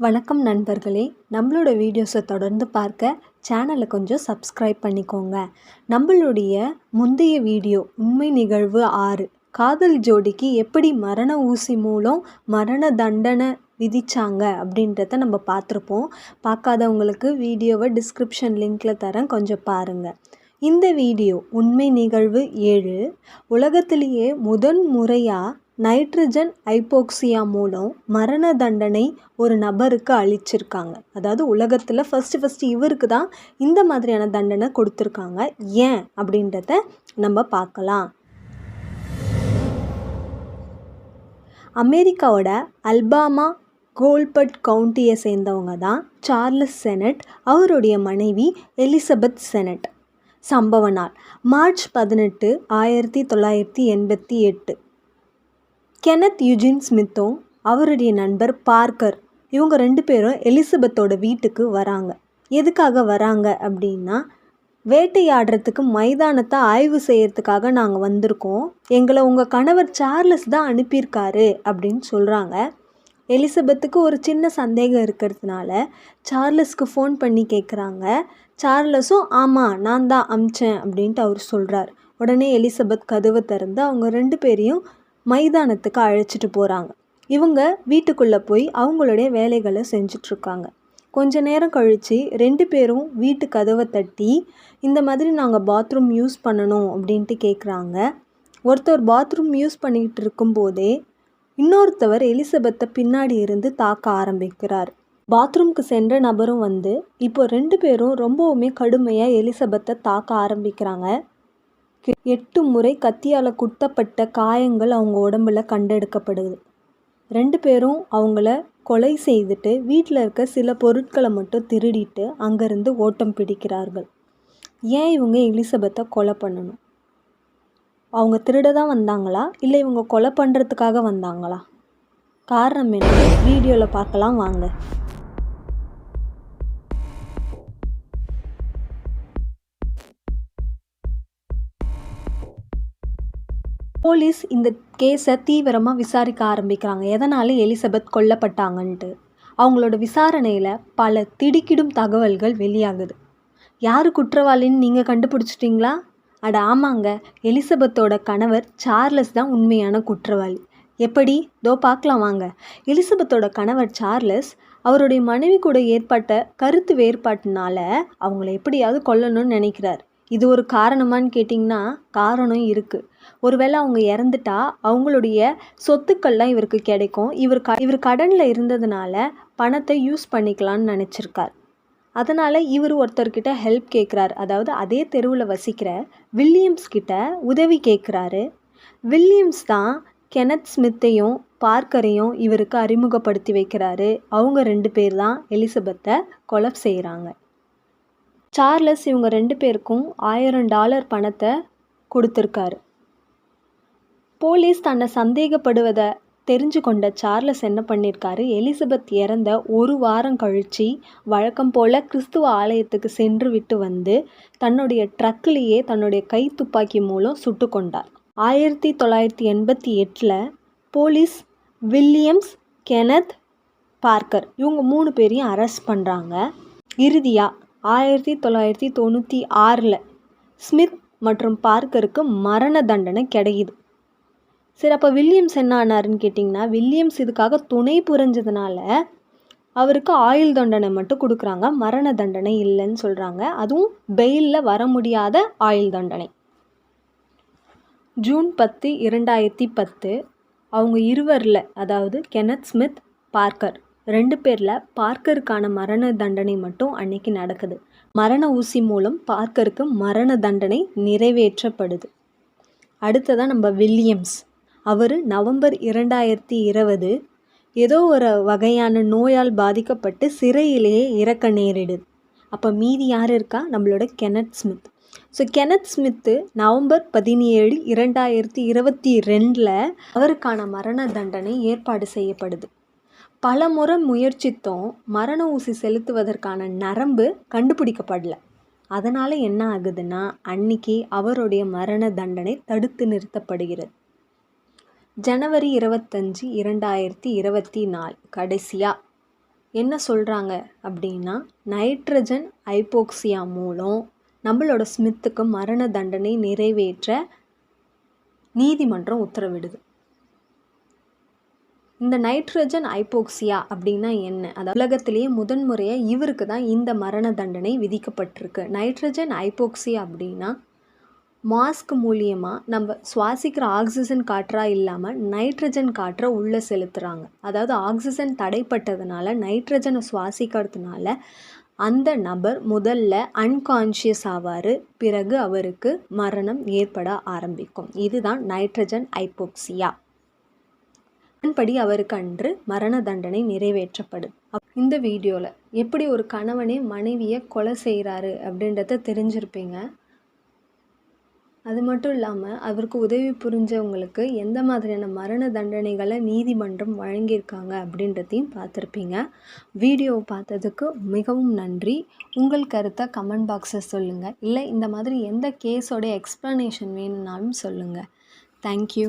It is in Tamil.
வணக்கம் நண்பர்களே நம்மளோட வீடியோஸை தொடர்ந்து பார்க்க சேனலை கொஞ்சம் சப்ஸ்கிரைப் பண்ணிக்கோங்க. நம்மளுடைய முந்தைய வீடியோ உண்மை நிகழ்வு ஆறு காதல் ஜோடிக்கு எப்படி மரண ஊசி மூலம் மரண தண்டனை விதிச்சாங்க அப்படின்றத நம்ம பார்த்துருப்போம். பார்க்காதவங்களுக்கு வீடியோவை டிஸ்கிரிப்ஷன் லிங்கில் தரேன் கொஞ்சம் பாருங்கள் இந்த வீடியோ உண்மை நிகழ்வு ஏழு உலகத்திலேயே முதன் முறையாக நைட்ரஜன் ஐப்போக்சியா மூலம் மரண தண்டனை ஒரு நபருக்கு அளிச்சிருக்காங்க. அதாவது உலகத்தில் ஃபஸ்ட்டு ஃபஸ்ட்டு இவருக்கு தான் இந்த மாதிரியான தண்டனை கொடுத்துருக்காங்க. ஏன் அப்படின்றத நம்ம பார்க்கலாம். அமெரிக்காவோட அல்பாமா கோல்பட் கவுண்டியை சேர்ந்தவங்க தான் சார்லஸ் செனட் அவருடைய மனைவி எலிசபெத் செனட். சம்பவ நாள் மார்ச் பதினெட்டு ஆயிரத்தி தொள்ளாயிரத்தி எண்பத்தி எட்டு. கெனத் யுஜின் ஸ்மித்தும் அவருடைய நண்பர் பார்க்கர். இவங்க ரெண்டு பேரும் எலிசபெத்தோட வீட்டுக்கு வராங்க. எதுக்காக வராங்க அப்படின்னா வேட்டையாடுறதுக்கு மைதானத்தை ஆய்வு செய்யறதுக்காக நாங்கள் வந்திருக்கோம். எங்களை உங்கள் கணவர் சார்லஸ் தான் அனுப்பியிருக்காரு அப்படின்னு சொல்கிறாங்க எலிசபெத்துக்கு ஒரு சின்ன சந்தேகம் இருக்கிறதுனால சார்லஸ்க்கு ஃபோன் பண்ணி கேட்குறாங்க சார்லஸும் ஆமாம் நான் தான் அமிச்சேன் அப்படின்ட்டு அவர் சொல்கிறார் உடனே எலிசபெத் கதவை திறந்து அவங்க ரெண்டு பேரையும் மைதானத்துக்கு அழைச்சிட்டு போகிறாங்க இவங்க வீட்டுக்குள்ளே போய் அவங்களுடைய வேலைகளை செஞ்சிட்ருக்காங்க. கொஞ்ச நேரம் கழித்து ரெண்டு பேரும் வீட்டு கதவை தட்டி இந்த மாதிரி நாங்கள் பாத்ரூம் யூஸ் பண்ணணும் அப்படின்ட்டு கேட்குறாங்க ஒருத்தர் பாத்ரூம் யூஸ் பண்ணிக்கிட்டு இருக்கும்போதே இன்னொருத்தவர் எலிசபெத்தை பின்னாடி இருந்து தாக்க ஆரம்பிக்கிறார். பாத்ரூம்க்கு சென்ற நபரும் வந்து இப்போ ரெண்டு பேரும் ரொம்பவுமே கடுமையாக எலிசபெத்தை தாக்க ஆரம்பிக்கிறாங்க. எட்டு முறை கத்தியால் குத்தப்பட்ட காயங்கள் அவங்க உடம்புல கண்டெடுக்கப்படுது. ரெண்டு பேரும் அவங்கள கொலை செய்துட்டு வீட்டில் இருக்க சில பொருட்களை மட்டும் திருடிட்டு அங்கேருந்து ஓட்டம் பிடிக்கிறார்கள். ஏன் இவங்க எலிசபெத்தை கொலை பண்ணணும்? அவங்க திருட தான் வந்தாங்களா? இல்லை இவங்க கொலை பண்ணுறதுக்காக வந்தாங்களா? காரணம் என்ன? வீடியோவில் பார்க்கலாம் வாங்க. போலீஸ் இந்த கேஸை தீவிரமாக விசாரிக்க ஆரம்பிக்கிறாங்க. எதனால் எலிசபெத் கொல்லப்பட்டாங்கன்ட்டு. அவங்களோட விசாரணையில் பல திடுக்கிடும் தகவல்கள் வெளியாகுது. யார் குற்றவாளின்னு நீங்கள் கண்டுபிடிச்சிட்டிங்களா? அட ஆமாங்க எலிசபெத்தோட கணவர் சார்லஸ் தான் உண்மையான குற்றவாளி. எப்படி? தோ பார்க்கலாம் வாங்க. எலிசபெத்தோட கணவர் சார்லஸ் அவருடைய மனைவி கூட ஏற்பட்ட கருத்து வேறுபாட்டினால அவங்கள எப்படியாவது கொல்லணும்னு நினைக்கிறார். இது ஒரு காரணமான்னு கேட்டிங்கன்னா காரணம் இருக்குது ஒருவேளை அவங்க இறந்துட்டா அவங்களுடைய சொத்துக்கள்லாம் இவருக்கு கிடைக்கும். இவர் க இவர் கடனில் இருந்ததுனால பணத்தை யூஸ் பண்ணிக்கலான்னு நினச்சிருக்கார். அதனால் இவர் ஒருத்தர்கிட்ட ஹெல்ப் கேட்குறாரு அதாவது அதே தெருவில் வசிக்கிற வில்லியம்ஸ் கிட்ட உதவி கேட்குறாரு வில்லியம்ஸ் தான் கெனத் ஸ்மித்தையும் பார்க்கரையும் இவருக்கு அறிமுகப்படுத்தி வைக்கிறாரு. அவங்க ரெண்டு பேர் தான் எலிசபெத்தை கொலை செய்கிறாங்க சார்லஸ் இவங்க ரெண்டு பேருக்கும் ஆயிரம் டாலர் பணத்தை கொடுத்துருக்காரு. போலீஸ் தன்னை சந்தேகப்படுவதை தெரிஞ்சு கொண்ட சார்லஸ் என்ன பண்ணியிருக்காரு எலிசபெத் இறந்த ஒரு வாரம் கழித்து வழக்கம் போல் கிறிஸ்துவ ஆலயத்துக்கு சென்று விட்டு வந்து தன்னுடைய ட்ரக்லேயே தன்னுடைய கை துப்பாக்கி மூலம் சுட்டு கொண்டார் ஆயிரத்தி தொள்ளாயிரத்தி எண்பத்தி எட்டில் போலீஸ் வில்லியம்ஸ் கெனத் பார்க்கர் இவங்க மூணு பேரையும் அரெஸ்ட் பண்ணுறாங்க இறுதியாக ஆயிரத்தி தொள்ளாயிரத்தி தொண்ணூற்றி ஆறில் ஸ்மித் மற்றும் பார்க்கருக்கு மரண தண்டனை கிடைக்குது. சரி அப்போ வில்லியம்ஸ் என்ன ஆனாருன்னு கேட்டிங்கன்னா வில்லியம்ஸ் இதுக்காக துணை புரிஞ்சதுனால அவருக்கு ஆயுள் தண்டனை மட்டும் கொடுக்குறாங்க. மரண தண்டனை இல்லைன்னு சொல்கிறாங்க அதுவும் பெயிலில் வர முடியாத ஆயுள் தண்டனை. ஜூன் பத்து இரண்டாயிரத்தி பத்து அவங்க இருவரில் அதாவது கெனத் ஸ்மித் பார்க்கர் ரெண்டு பேரில் பார்க்கருக்கான மரண தண்டனை மட்டும் அன்னைக்கு நடக்குது. மரண ஊசி மூலம் பார்க்கருக்கு மரண தண்டனை நிறைவேற்றப்படுது. அடுத்ததான் நம்ம வில்லியம்ஸ். அவர் நவம்பர் இரண்டாயிரத்தி இருபது ஏதோ ஒரு வகையான நோயால் பாதிக்கப்பட்டு சிறையிலேயே இறக்க நேரிடுது. அப்போ மீதி யார் இருக்கா? நம்மளோட Kenneth Smith. So Kenneth Smith November பதினேழு இரண்டாயிரத்தி இருபத்தி ரெண்டில் அவருக்கான மரண தண்டனை ஏற்பாடு செய்யப்படுது. பல முறை முயற்சித்தோம். மரண ஊசி செலுத்துவதற்கான நரம்பு கண்டுபிடிக்கப்படல. அதனால் என்ன ஆகுதுன்னா அன்னைக்கு அவருடைய மரண தண்டனை தடுத்து நிறுத்தப்படுகிறது. ஜனவரி இருபத்தஞ்சி இரண்டாயிரத்தி இருபத்தி நாலு கடைசியாக என்ன சொல்கிறாங்க அப்படின்னா நைட்ரஜன் ஐப்போக்சியா மூலம் நம்மளோட ஸ்மித்துக்கு மரண தண்டனை நிறைவேற்ற நீதிமன்றம் உத்தரவிடுது. இந்த நைட்ரஜன் ஐப்போக்சியா அப்படின்னா என்ன? அது உலகத்திலேயே முதன்முறையாக இவருக்கு தான் இந்த மரண தண்டனை விதிக்கப்பட்டிருக்கு. நைட்ரஜன் ஐப்போக்சியா அப்படின்னா மாஸ்க் மூலியமாக நம்ம சுவாசிக்கிற ஆக்சிஜன் காற்றாக இல்லாமல் நைட்ரஜன் காற்றை உள்ளே செலுத்துகிறாங்க அதாவது ஆக்சிஜன் தடைப்பட்டதுனால நைட்ரஜனை சுவாசிக்கிறதுனால அந்த நபர் முதல்ல அன்கான்ஷியஸ் ஆவார் பிறகு அவருக்கு மரணம் ஏற்பட ஆரம்பிக்கும். இதுதான் நைட்ரஜன் ஐப்போக்சியா அதன்படி அவருக்கு அன்று மரண தண்டனை நிறைவேற்றப்படும். இந்த வீடியோவில் எப்படி ஒரு கணவனே மனைவியை கொலை செய்கிறாரு அப்படின்றத தெரிஞ்சிருப்பீங்க. அது மட்டும் இல்லாமல் அவருக்கு உதவி புரிஞ்சவங்களுக்கு எந்த மாதிரியான மரண தண்டனைகளை நீதிமன்றம் வழங்கியிருக்காங்க அப்படின்றதையும் பார்த்துருப்பீங்க. வீடியோவை பார்த்ததுக்கு மிகவும் நன்றி. உங்கள் கருத்தை கமெண்ட் பாக்ஸில் சொல்லுங்கள் இல்லை இந்த மாதிரி எந்த கேஸோடைய எக்ஸ்ப்ளனேஷன் வேணும்னாலும் சொல்லுங்கள் தேங்க்யூ